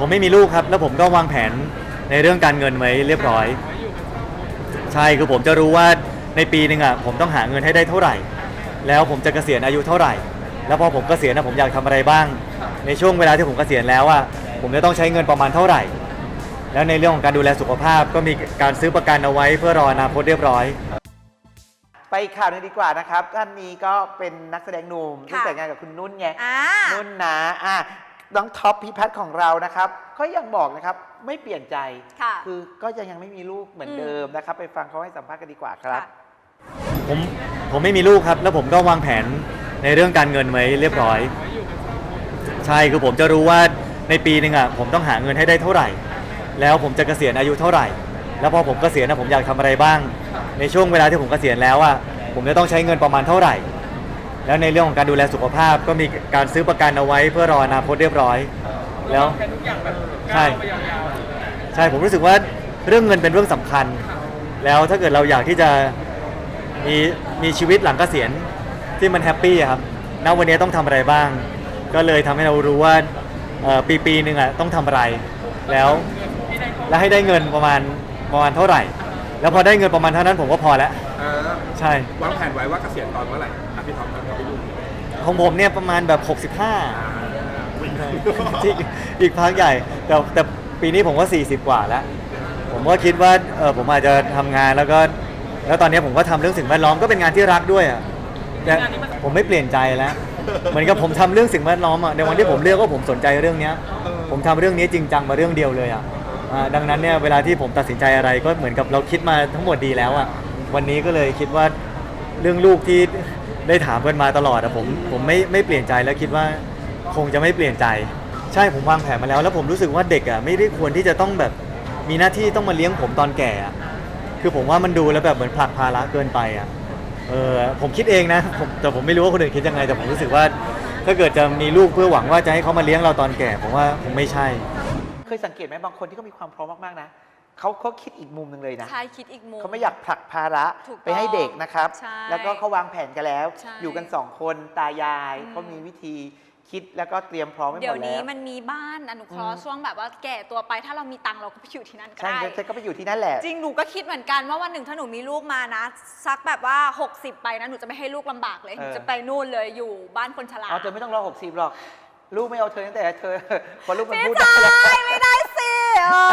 ผมไม่มีลูกครับ แล้วผมก็วางแผนในเรื่องการเงินไว้เรียบร้อย ใช่คือผมจะรู้ว่าในปีหนึ่งอะผมต้องหาเงินให้ได้เท่าไหร่ แล้วผมจะเกษียณอายุเท่าไหร่ แล้วพอผมเกษียณนะผมอยากทำอะไรบ้าง ในช่วงเวลาที่ผมเกษียณแล้วอะผมจะต้องใช้เงินประมาณเท่าไหร่ แล้วในเรื่องของการดูแลสุขภาพก็มีการซื้อประกันเอาไว้เพื่อรออนาคตเรียบร้อยไปอีกข่าวหนึงดีกว่านะครับ ท่านนี้ก็เป็นนักแสดงหนุ่มที่ค่ะแต่งงานกับคุณนุ่นไงอ่านุ่นนะอะ น้องท็อปพิพัฒน์ของเรานะครับ ก็ยังบอกนะครับไม่เปลี่ยนใจค่ะอก็ยังยังไม่มีลูกเหมือนอืมเดิมนะครับ ไปฟังเขาให้สัมภาษณ์กันดีกว่าครับ ค่ะ ผมผมไม่มีลูกครับ แล้วผมก็วางแผนในเรื่องการเงินไว้เรียบร้อย ใช่คือผมจะรู้ว่าในปีหนึ่งอะผมต้องหาเงินให้ได้เท่าไหร่ แล้วผมจะเกษียณอายุเท่าไหร่ แล้วพอผมเกษียณนะผมอยากทำอะไรบ้าง ในช่วงเวลาที่ผมเกษียณแล้วอะผมจะต้องใช้เงินประมาณเท่าไหร่ แล้วในเรื่องของการดูแลสุขภาพก็มีการซื้อประกันเอาไว้เพื่อรออนาคตเรียบร้อย แล้วใช่ใช่ผมรู้สึกว่าเรื่องเงินเป็นเรื่องสำคัญ แล้วถ้าเกิดเราอยากที่จะมีมีชีวิตหลังเกษียณที่มันแฮปปี้อะครับณวันนี้ต้องทำอะไรบ้าง ก็เลยทำให้เรารู้ว่าเอ่อปีปีหนึ่งอะต้องทำอะไร แล้วแล้วให้ได้เงินประมาณประมาณเท่าไหร่ แล้วพอได้เงินประมาณเท่านั้นผมก็พอแล้วเออใช่วางแผนไว้ว่าเกษียณตอนเมื่อไหร่อะ พี่ท็อปครับพี่ลุงของผมเนี่ยประมาณแบบ 65ที่อีกพักใหญ่ แต่แต่ปีนี้ผมก็ 40 กว่าแล้ว ผมก็คิดว่าเออผมอาจจะทำงานแล้วก็ แล้วตอนนี้ผมก็ทำเรื่องสิ่งแวดล้อมก็เป็นงานที่รักด้วยอะแต่ผมไม่เปลี่ยนใจแล้วเหมือนกับผมทำเรื่องสิ่งแวดล้อมอะในวันที่ผมเลือกว่าผมสนใจเรื่องเนี้ย ผมทำเรื่องนี้จริงจังมาเรื่องเดียวเลยอะอ่าดังนั้นเนี่ยเวลาที่ผมตัดสินใจอะไรก็เหมือนกับเราคิดมาทั้งหมดดีแล้วอะวันนี้ก็เลยคิดว่าเรื่องลูกที่ ได้ถามกันมาตลอดอะผมผมไม่ไม่เปลี่ยนใจแล้วคิดว่าคงจะไม่เปลี่ยนใจ ใช่ผมวางแผนมาแล้ว แล้วผมรู้สึกว่าเด็กอะไม่ได้ควรที่จะต้องแบบมีหน้าที่ต้องมาเลี้ยงผมตอนแก่อะคือผมว่ามันดูแล้วแบบเหมือนผลักภาระเกินไปอะเออผมคิดเองนะผมแต่ผมไม่รู้ว่าคนอื่นคิดยังไงแต่ผมรู้สึกว่า ถ้าเกิดจะมีลูกเพื่อหวังว่าจะให้เขามาเลี้ยงเราตอนแก่ผมว่าคงไม่ใช่ เคยสังเกตไหมบางคนที่เขามีความพร้อมมากๆนะ เขาเขาคิดอีกมุมหนึ่งเลยนะ ใช่คิดอีกมุม เขาไม่อยากผลักภาระถูกต้องไปให้เด็กนะครับ ใช่แล้วก็เขาวางแผนกันแล้ว ใช่อยู่กันสองคนตายาย อืม เขามีวิธีคิดแล้วก็เตรียมพร้อมไว้หมเดี๋ยวดแล้นี้ว มันมีบ้านอนุเคราะห์อืม ช่วงแบบว่าแก่ตัวไปถ้าเรามีตังค์เราก็ไปอยู่ที่นั่นก็ใช่ได้ใช่ก็ไปอยู่ที่นั่นแหละ จริงหนูก็คิดเหมือนกันว่าวันหนึ่งถ้าหนูมีลูกมานะสักแบบว่า 60 ไปนะหนูจะไม่ให้ลูกลำบากเลยหนูเออจะไปนู่นเลยอยู่บ้านคนชราเอาเธอไม่ต้องรอหกสิบหรอก ลูกไม่เอาเธอตั้งแต่เธอพอลูกมันไม่พูดใช่ได้แล้ว ไม่ได้สิเออ